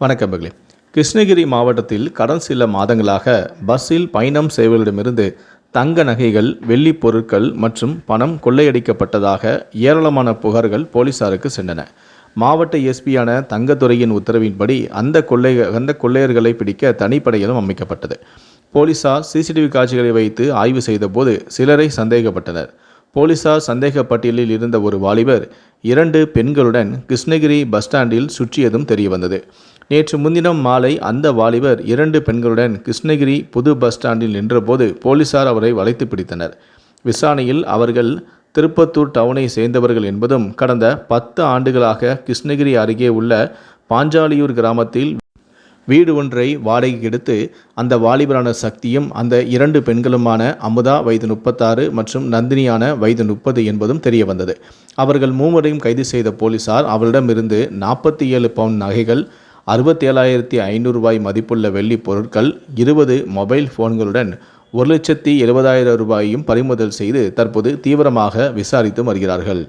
வணக்கம் பகலே கிருஷ்ணகிரி மாவட்டத்தில் கடந்த சில மாதங்களாக பஸ்ஸில் பயணம் செய்வர்களிடமிருந்து தங்க நகைகள் வெள்ளிப் பொருட்கள் மற்றும் பணம் கொள்ளையடிக்கப்பட்டதாக ஏராளமான புகார்கள் போலீசாருக்கு சென்றன. மாவட்ட எஸ்பியான தங்கத்துறையின் உத்தரவின்படி அந்த கொள்ளை அந்த கொள்ளையர்களை பிடிக்க தனிப்படையிலும் அமைக்கப்பட்டது. போலீசார் சிசிடிவி காட்சிகளை வைத்து ஆய்வு செய்தபோது சிலரை சந்தேகப்பட்டனர். போலீசார் சந்தேக பட்டியலில் இருந்த ஒரு வாலிபர் இரண்டு பெண்களுடன் கிருஷ்ணகிரி பஸ் ஸ்டாண்டில் சுற்றியதும் தெரியவந்தது. நேற்று முன்தினம் மாலை அந்த வாலிபர் இரண்டு பெண்களுடன் கிருஷ்ணகிரி புது பஸ் ஸ்டாண்டில் நின்றபோது போலீசார் அவரை வளைத்து பிடித்தனர். விசாரணையில் அவர்கள் திருப்பத்தூர் டவுனை சேர்ந்தவர்கள் என்பதும் கடந்த பத்து ஆண்டுகளாக கிருஷ்ணகிரி அருகே உள்ள பாஞ்சாலியூர் கிராமத்தில் வீடு ஒன்றை வாடகைக்கு எடுத்து அந்த வாலிபரான சக்தியும் அந்த இரண்டு பெண்களுமான அமுதா வயது முப்பத்தாறு மற்றும் நந்தினியான வயது முப்பது என்பதும் தெரிய வந்தது. அவர்கள் மூவரையும் கைது செய்த போலீசார் அவரிடமிருந்து நாற்பத்தி ஏழு பவுன் நகைகள் அறுபத்தேழாயிரத்தி ஐநூறு ரூபாய் மதிப்புள்ள வெள்ளி பொருட்கள் இருபது மொபைல் ஃபோன்களுடன் ஒரு லட்சத்தி எழுபதாயிரம் ரூபாயையும் பறிமுதல் செய்து தற்போது தீவிரமாக விசாரித்து வருகிறார்கள்.